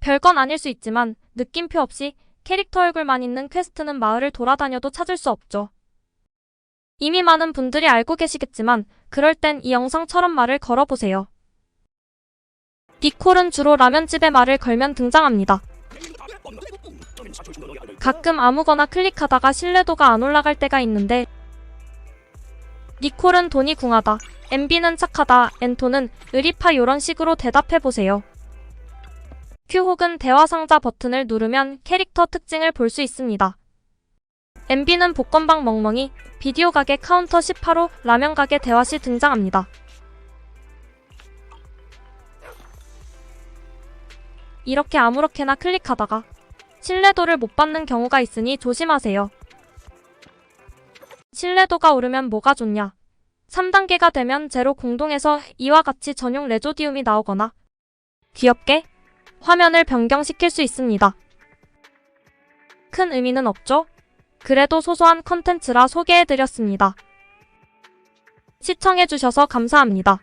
별건 아닐 수 있지만 느낌표 없이 캐릭터 얼굴만 있는 퀘스트는 마을을 돌아다녀도 찾을 수 없죠. 이미 많은 분들이 알고 계시겠지만 그럴 땐 이 영상처럼 말을 걸어보세요. 니콜은 주로 라면집에 말을 걸면 등장합니다. 가끔 아무거나 클릭하다가 신뢰도가 안 올라갈 때가 있는데 니콜은 돈이 궁하다, MB는 착하다, 엔토는 의리파 요런 식으로 대답해보세요. Q 혹은 대화 상자 버튼을 누르면 캐릭터 특징을 볼 수 있습니다. MB는 복권방 멍멍이, 비디오 가게 카운터 18호, 라면 가게 대화 시 등장합니다. 이렇게 아무렇게나 클릭하다가 신뢰도를 못 받는 경우가 있으니 조심하세요. 신뢰도가 오르면 뭐가 좋냐? 3단계가 되면 제로 공동에서 이와 같이 전용 레조디움이 나오거나 귀엽게 화면을 변경시킬 수 있습니다. 큰 의미는 없죠? 그래도 소소한 컨텐츠라 소개해드렸습니다. 시청해주셔서 감사합니다.